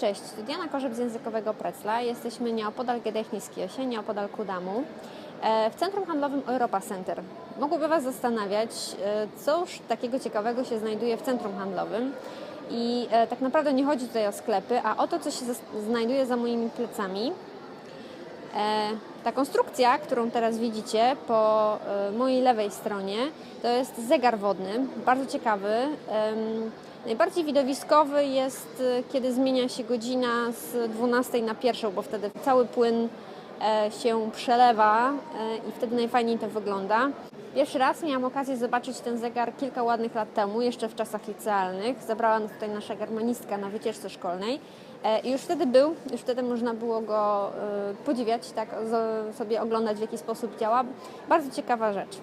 Cześć, tu Diana Korzyb z Językowego Precla. Jesteśmy nieopodal Gedechniskiesie, nieopodal Kudamu, e, w centrum handlowym Europa Center. Mogłoby Was zastanawiać, e, cóż takiego ciekawego się znajduje w centrum handlowym. I e, tak naprawdę nie chodzi tutaj o sklepy, a o to, co się znajduje za moimi plecami. Ta konstrukcja, którą teraz widzicie po mojej lewej stronie, to jest zegar wodny, bardzo ciekawy. Najbardziej widowiskowy jest, e, kiedy zmienia się godzina z 12 na 1, bo wtedy cały płyn e, się przelewa e, i wtedy najfajniej to wygląda. Pierwszy raz miałam okazję zobaczyć ten zegar kilka ładnych lat temu, jeszcze w czasach licealnych. Zabrała nas tutaj nasza germanistka na wycieczce szkolnej. E, I już wtedy był, już wtedy można było go podziwiać, tak, sobie oglądać w jaki sposób działa. Bardzo ciekawa rzecz.